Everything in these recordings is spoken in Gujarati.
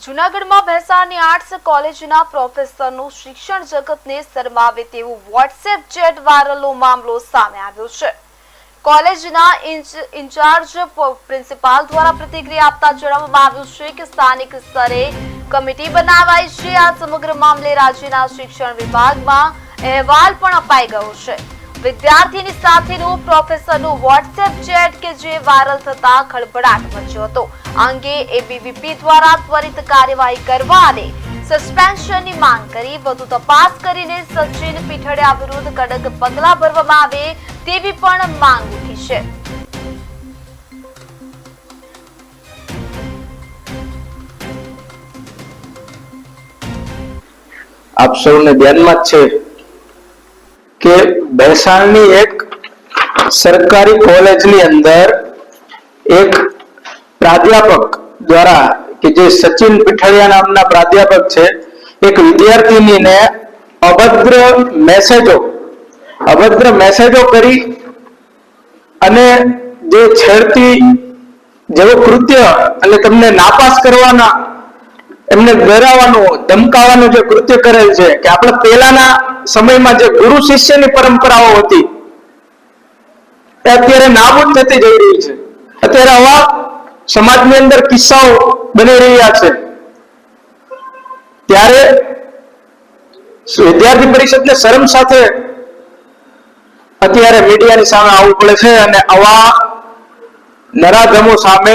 જૂનાગઢમાં ભેસાણની આર્ટસ કોલેજના પ્રોફેસરનું શિક્ષણ જગતને શરમાવે તેવું વોટ્સએપ ચેટ વાયરલનો મામલો સામે આવ્યો છે. કોલેજના ઇન્ચાર્જ પ્રિન્સિપાલ દ્વારા પ્રતિક્રિયા આપતા જણાવવામાં આવ્યું છે કે સ્થાનિક સ્તરે કમિટી બનાવાઈ છે. આ સમગ્ર મામલે રાજ્યના શિક્ષણ વિભાગમાં અહેવાલ પણ અપાઈ ગયો છે. વિદ્યાર્થીની સાથેનું પ્રોફેસરનું વોટ્સએપ ચેટ કે જે વાયરલ થતા ખળભળાટ મચ્યો હતો. અંગે એબીવીપી દ્વારા ત્વરિત કાર્યવાહી કરવા અને સસ્પેન્શનની માંગ કરી વધુ તપાસ કરીને સચિન પીઠડિયા વિરુદ્ધ કડક પગલાં ભરવામાં આવે તેવી પણ માંગ ઉઠી છે. આપ સૌને ધ્યાનમાં છે કે ભેસાણની એક સરકારી કોલેજની અંદર એક પ્રાધ્યાપક દ્વારા કે જે સચિન પીઠડિયા નામના પ્રાધ્યાપક છે, એક વિદ્યાર્થીનીને અભદ્ર મેસેજો અભદ્ર મેસેજો કરી અને જે છેડતી જેવું કૃત્ય, એટલે તમને નાપાસ કરવાના એમને વેરાવાનું ધમકાવાનું જે કૃત્ય કરેલ છે કે આપણે પહેલાના સમયમાં જે ગુરુ શિષ્યની પરંપરાઓ હતી, એ અત્યારે નાબૂદ થતી જઈ રહી છે. અત્યારે આવા સમાજની અંદર કિસ્સાઓ બની રહ્યા છે. ત્યારે વિદ્યાર્થી પરિષદને શરમ સાથે અત્યારે મીડિયાની સામે આવવું પડે છે અને આવા નરાધમો સામે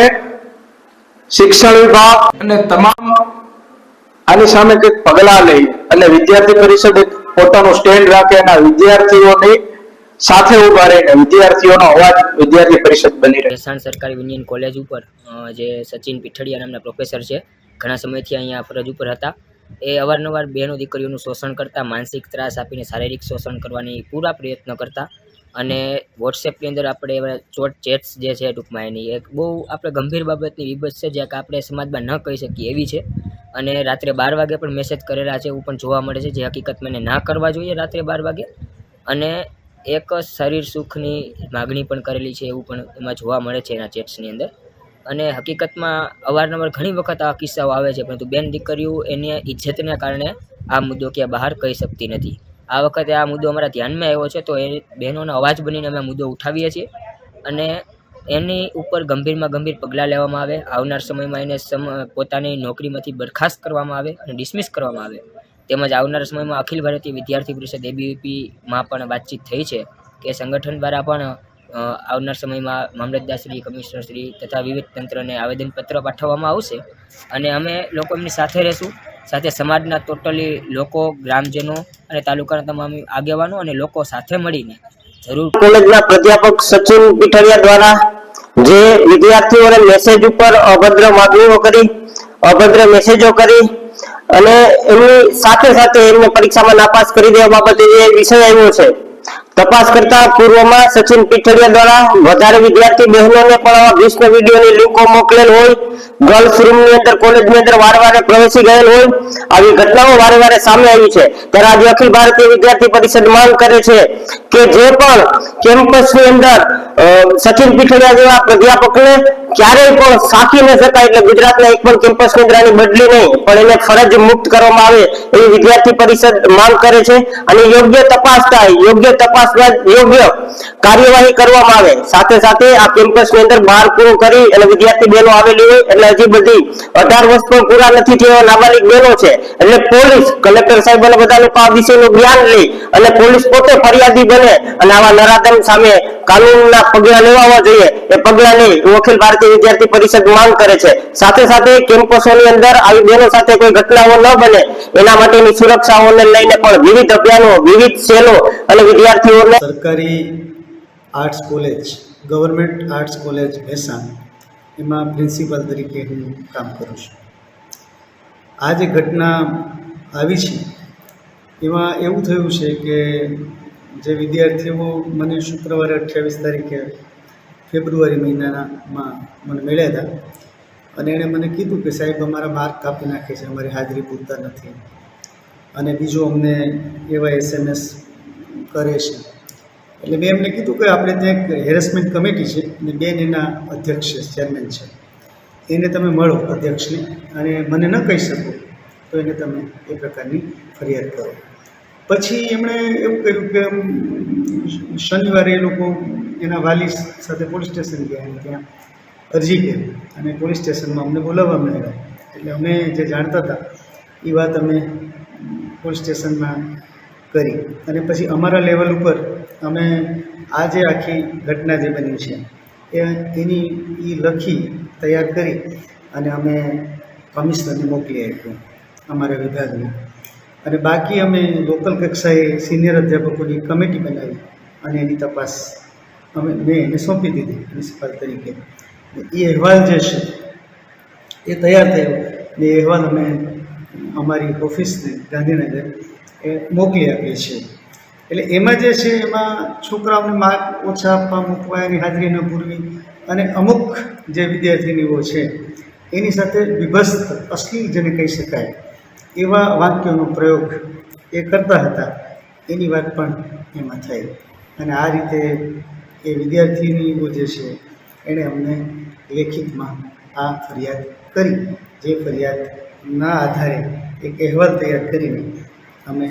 શિક્ષણ વિભાગ અને તમામ આની સામે કંઈક પગલા લઈ અને વિદ્યાર્થી પરિષદ એક પોતાનું સ્ટેન્ડ રાખે અને વિદ્યાર્થીઓની સાથે ઊભા રહીને વિદ્યાર્થીઓનો અવાજ વિદ્યાર્થી પરિષદ બની રહે. ભેસાણ સરકારી યુનિયન કોલેજ ઉપર જે સચિન પીઠડિયા નામના પ્રોફેસર છે, ઘણા સમયથી અહીંયા ફરજ ઉપર હતા. એ અવારનવાર બહેનો દીકરીઓનું શોષણ કરતા, માનસિક ત્રાસ આપીને શારીરિક શોષણ કરવાની પૂરા પ્રયત્ન કરતા અને વોટ્સએપની અંદર આપણે ચોટ ચેટ્સ જે છે ટૂંકમાં એની એક બહુ આપણે ગંભીર બાબતની વિબત છે જે આપણે સમાજમાં ન કહી શકીએ એવી છે. અને રાત્રે બાર વાગે પણ મેસેજ કરેલા છે એવું પણ જોવા મળે છે, જે હકીકતમાં મને ના કરવા જોઈએ રાત્રે બાર વાગે. અને એક શરીર સુખની માગણી પણ કરેલી છે એવું પણ એમાં જોવા મળે છે એના ચેટ્સની અંદર. અને હકીકતમાં અવારનવાર ઘણી વખત આ કિસ્સાઓ આવે છે, પરંતુ બેન દીકરીઓ એની ઇજ્જતને કારણે આ મુદ્દો ક્યાં બહાર કહી શકતી નથી. આ વખતે આ મુદ્દો અમારા ધ્યાનમાં આવ્યો છે, તો એ બહેનોનો અવાજ બનીને અમે મુદ્દો ઉઠાવીએ છીએ. અને એની ઉપર ગંભીરમાં ગંભીર પગલાં લેવામાં આવે. આવનાર સમયમાં એને પોતાની નોકરીમાંથી બરખાસ્ત કરવામાં આવે અને ડિસમિસ કરવામાં આવે. તેમજ આવનાર સમયમાં અખિલ ભારતીય વિદ્યાર્થી પરિષદ એબીવીપીમાં પણ વાતચીત થઈ છે કે સંગઠન દ્વારા પણ આવનાર સમયમાં મામલતદારશ્રી કમિશનરશ્રી તથા વિવિધ તંત્રને આવેદનપત્ર પાઠવવામાં આવશે. અને અમે લોકો એમની સાથે રહેશું. સાથે સમાજના ટોટલી લોકો, ગ્રામજનો અને તાલુકાના તમામ આગેવાનો અને લોકો સાથે મળીને જરૂર કોલેજના પ્રાધ્યાપક સચિન પીઠરિયા દ્વારા જે વિદ્યાર્થીઓને મેસેજ ઉપર અભદ્ર માગણીઓ કરી, અભદ્ર મેસેજો કરી અને એમની સાથે સાથે એમને પરીક્ષામાં નાપાસ કરી દેવા બાબતે જે વિષય આવ્યો છે તપાસ કરતા પૂર્વમાં સચિન પીઠડિયા દ્વારા વધારે વિદ્યાર્થી બહેનોને પણ આવા ભીષ્મ વિડીયોની લિંકો મોકલેલ હોય. ગર્લ્સ રૂમની અંદર કોલેજની અંદર વારે પ્રવેશી ગયેલ હોય. આવી ઘટનાઓ વારે સામે આવી છે. ત્યારે આજે અખિલ ભારતીય વિદ્યાર્થી પરિષદ માંગ કરે છે કે જે પણ કેમ્પસની અંદર સચિન પીઠડિયા જેવા પ્રાધ્યાપકને ક્યારેય પણ સાકી ન શકાય એટલે ગુજરાતના એક પણ કેમ્પસ અંદર બદલી નહીં. પણ એને ફરજ મુક્ત કરવામાં આવે એવી વિદ્યાર્થી પરિષદ માંગ કરે છે અને યોગ્ય તપાસ થાય, યોગ્ય તપાસ યોગ્ય કાર્યવાહી કરવામાં આવે. સાથે સાથે આ કેમ્પસની અંદર બહાર પૂરું કરી અને વિદ્યાર્થી બહેનો આવેલી હોય એટલે હજી બધી અઢાર વર્ષ પણ પૂરા નથી થયા નાબાલિક બેનો છે. એટલે પોલીસ, કલેક્ટર સાહેબ અને બધા લોકો આ વિષયનું જ્ઞાન લઈ અને પોલીસ પોતે ફરિયાદી બને અને આવા નરાધમ સામે કાનૂનના પગલા લેવા જોઈએ. એ પગલા નહીં હું ભારતીય વિદ્યાર્થી પરિષદ માંગ કરે છે. સાથે સાથે કેમ્પસોની અંદર આવી બહેનો સાથે કોઈ ઘટનાઓ ન બને. એના માટેની સુરક્ષાઓને લઈને પણ વિવિધ અભિયાનો, વિવિધ સેલો અને વિદ્યાર્થીઓને સરકારી arts college, government arts college Bhesan એમાં પ્રિન્સિપાલ તરીકે હું કામ કરું છું. આ જે ઘટના આવી છે, એમાં એવું થયું છે કે જે વિદ્યાર્થીઓ મને શુક્રવારે અઠ્યાવીસ તારીખે ફેબ્રુઆરી મહિનામાં મને મળ્યા હતા. અને એણે મને કીધું કે સાહેબ, અમારા માર્ક કાપી નાખે છે, અમારી હાજરી પૂરતા નથી. અને બીજું અમને એવા એસએમએસ કરે છે. એટલે મેં એમને કીધું કે આપણે ત્યાં એક હેરેસમેન્ટ કમિટી છે અને બેન એના અધ્યક્ષ છે ચેરમેન છે. એને તમે મળો અધ્યક્ષને અને મને ન કહી શકો તો એને તમે એ પ્રકારની ફરિયાદ કરો. પછી એમણે એવું કર્યું કે શનિવારે એ લોકો એના વાલી સાથે પોલીસ સ્ટેશન ગયા અને ત્યાં અરજી કરી. અને પોલીસ સ્ટેશનમાં અમને બોલાવવામાં આવ્યા એટલે અમે જે જાણતા હતા, એ વાત અમે પોલીસ સ્ટેશનમાં કરી. અને પછી અમારા લેવલ ઉપર અમે આ જે આખી ઘટના જે બની છે, એ એની એ લખી તૈયાર કરી અને અમે કમિશનરને મોકલી આપ્યું, અમારા વિભાગને. અને બાકી અમે લોકલ કક્ષાએ સિનિયર અધ્યાપકોની કમિટી બનાવી અને એની તપાસ અમે મેં એને સોંપી દીધી પ્રિન્સિપાલ તરીકે. એ અહેવાલ જે છે, એ તૈયાર થયો. ને એ અહેવાલ અમે અમારી ઓફિસને, ગાંધીનગર, એ મોકલી આપીએ છીએ. એટલે એમાં જે છે, એમાં છોકરાઓને માર્ક ઓછા આપવા મૂકવા, એની હાજરી ન પૂરવી અને અમુક જે વિદ્યાર્થીનીઓ છે, એની સાથે વિભસ્ત, અશ્લીલ જેને કહી શકાય, એવા વાક્યોનો પ્રયોગ એ કરતા હતા. એની વાત પણ એમાં થઈ. અને આ રીતે એ વિદ્યાર્થીનીઓ જે છે, એણે અમને લેખિતમાં આ ફરિયાદ કરી. જે ફરિયાદના આધારે એક અહેવાલ તૈયાર કરીને